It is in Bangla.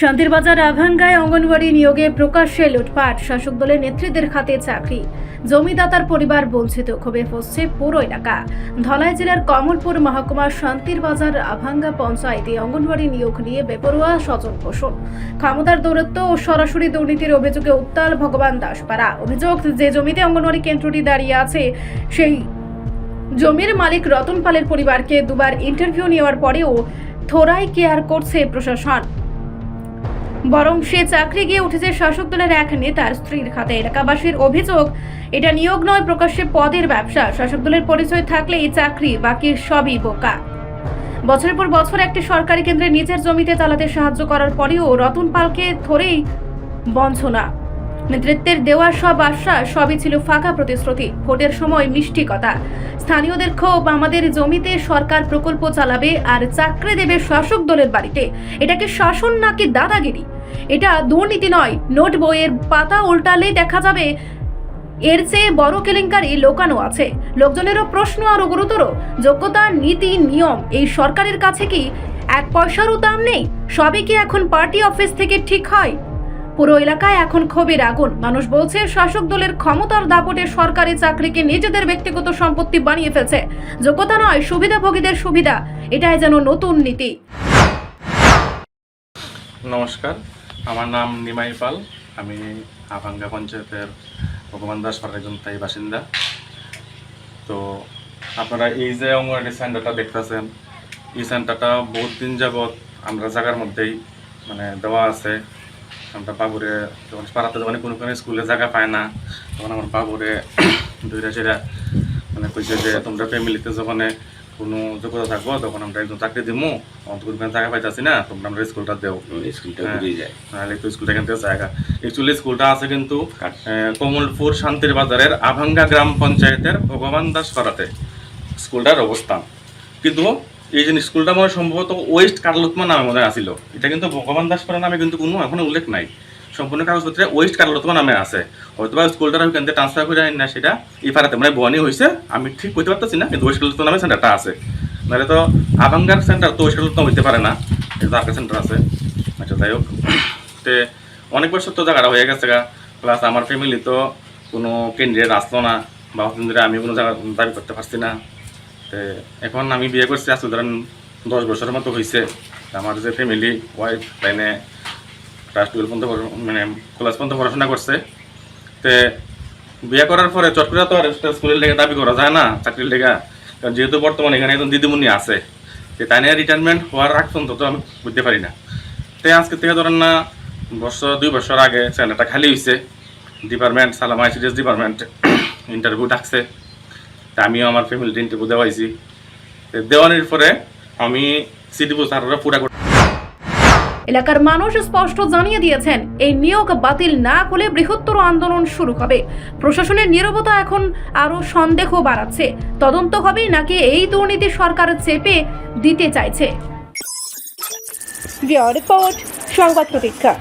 শান্তিরবাজার আভাঙ্গায় অঙ্গনওয়াড়ি নিয়োগে প্রকাশ্যে লুটপাট। শাসক দলের নেতৃত্বের খাতে চাকরি। জমিদাতার পরিবার বঞ্চিত, ক্ষোভে ফসছে পুরো এলাকা। ধলাই জেলার কমলপুর মহকুমার শান্তিরবাজার আভাঙ্গা পঞ্চায়েতে অঙ্গনওয়াড়ি নিয়োগ নিয়ে বেপরোয়া স্বজন পোষণ। ক্ষমতার দৌরত্ব ও সরাসরি দুর্নীতির অভিযোগে উত্তাল ভগবান দাসপাড়া। অভিযোগ, যে জমিতে অঙ্গনওয়াড়ি কেন্দ্রটি দাঁড়িয়ে আছে, সেই জমির মালিক রতন পালের পরিবারকে দুবার ইন্টারভিউ নেওয়ার পরেও থোড়াই কেয়ার করছে প্রশাসন। বরং সে চাকরি গিয়ে উঠেছে শাসক দলের এক নেতার স্ত্রীর খাতে। এলাকাবাসীর অভিযোগ, এটা নিয়োগ নয়, প্রকাশ্যে পদের ব্যবসা। শাসক দলের পরিচয় থাকলে এই চাকরি বাকি সবই বোকা। বছরের পর বছর একটি সরকারি কেন্দ্রে নিজের জমিতে চালাতে সাহায্য করার পরেও রতন পালকে ধরেই বঞ্চনা। নেতৃত্বের দেওয়া সব আশ্বাস সবই ছিল ফাঁকা প্রতিশ্রুতি। ভোটের সময় মিষ্টি কথা। স্থানীয়দের ক্ষোভ আমাদের জমিতে সরকার প্রকল্প চালাবে আর চাকরি দেবে শাসক দলের বাড়িতে। এটাকে শাসন নাকি দাদাগিরি? এটা দুর্নীতি নয়, নোট বইয়ের পাতা উল্টালে দেখা যাবে। এর চেয়ে বড় কেলেঙ্কারি লোকানো আছে। লোকজনেরও প্রশ্ন আরও গুরুতর। যোগ্যতা, নীতি, নিয়ম, এই সরকারের কাছে কি এক পয়সারও দাম নেই? সবই কি এখন পার্টি অফিস থেকে ঠিক হয়? পুরো এলাকায় এখন ক্ষোভের আগুন। মানুষ বলছে, শাসক দলের ক্ষমতার দাপটে সরকারি চাকরিকে নিজেদের ব্যক্তিগত সম্পত্তি বানিয়ে ফেলছে। যোগ্যতা নয় সুবিধাভোগীদের সুবিধা। এটাই যেন নতুন নীতি। নমস্কার, আমার নাম নিমাই পাল। আমি আভাঙ্গা পঞ্চায়েতের ভগবান দাস পাড়ার স্থায়ী বাসিন্দা। তো আপনারা এই যে অঙ্গনওয়াড়ি সেন্টারটা দেখতেছেন, এই সেন্টারটা বহুত দিন যাবৎ আমরা জায়গার মধ্যেই মানে দেওয়া আছে। আমরা বাবুরে যখন পাড়াতে যখন কোনো কোনো স্কুলে জায়গা পায় না। তখন আমার বাবুরে দুইটা সেটা মানে কইছে যে তোমরা ফ্যামিলিতে যখন কোনো যোগ্যতা থাকব তখন আমরা একজন চাকরি দিমু। অন্তত কোনো জায়গা পাইতেছি না তোমরা আমরা স্কুলটা দেও স্কুলটা হ্যাঁ। ঘুরিয়ে যায়। নাহলে একটু স্কুলটা এখান থেকে জায়গা। অ্যাকচুয়ালি স্কুলটা আছে কিন্তু কমলপুর শান্তির বাজারের আভাঙ্গা গ্রাম পঞ্চায়েতের ভগবান দাস পাড়াতে স্কুলটার অবস্থান। কিন্তু এই যে স্কুলটা মনে সম্ভবত ওয়েস্ট কাটলুতমা নামে মনে আসিল এটা কিন্তু ভগবান দাস পাড়া নামে কিন্তু কোনো এখনও উল্লেখ নাই। সম্পূর্ণ কাগজপত্রে ওয়েস্ট কাটলুতমা নামে আছে। হয়তো বা স্কুলটার ওইখান থেকে ট্রান্সফার করে না, সেটা পাড়াতে মানে বনি হয়েছে আমি ঠিক বলতে পারতেছি না, কিন্তু ওয়েস্ট কাটলুতমা নামে সেন্টারটা আছে। নাহলে তো আভাঙ্গার সেন্টার তো ওয়েস্ট কাটলুতমা হইতে পারে না, এটা আরেকটা সেন্টার আছে। আচ্ছা যাই হোক। তে অনেক বছর তো জায়গাটা হয়ে গেছে গা। প্লাস আমার ফ্যামিলি তো কোনো ক্যান্ডিডেট আসলো না, বা আমি কোনো জায়গা দাবি করতে পারছি না। এখন আমি বিয়ে করছি আসলে ধরেন দশ বছরের মতো হয়েছে আমার যে ফ্যামিলি ওয়াইফ তাইনে ক্লাস টুয়েলভ পর্যন্ত মানে কলেজ পর্যন্ত পড়াশোনা করছে। তে বিয়ে করার পরে চট করে তো আর স্কুলের লেগে দাবি করা যায় না, চাকরির লেগা। কারণ যেহেতু বর্তমানে এখানে একজন দিদিমণি আছে, তো তাই নিয়ে রিটায়ারমেন্ট হওয়ার আগ পর্যন্ত তো আমি বুঝতে পারি না। তাই আজকে থেকে ধরেন না, বছর, দুই বছর আগে চ্যানেলটা খালি হয়েছে ডিপার্টমেন্ট সালাম আইসিডিএস ডিপার্টমেন্ট ইন্টারভিউ ডাকছে। তা আমিও আমার ফ্যামিলিতে ইন্টারভিউ দেওয়াইছি। দেওয়ানোর পরে আমি সিডি স্যাররা পুরা এলাকার মানুষ স্পষ্ট জানিয়ে দিয়েছেন এই নিয়োগ বাতিল না হলে বৃহত্তর আন্দোলন শুরু হবে। প্রশাসনের নীরবতা এখন আরও সন্দেহ বাড়াচ্ছে। তদন্ত হবে নাকি এই দুর্নীতি সরকার চেপে দিতে চাইছে? রিপোর্ট সংবাদ প্রতীক্ষা।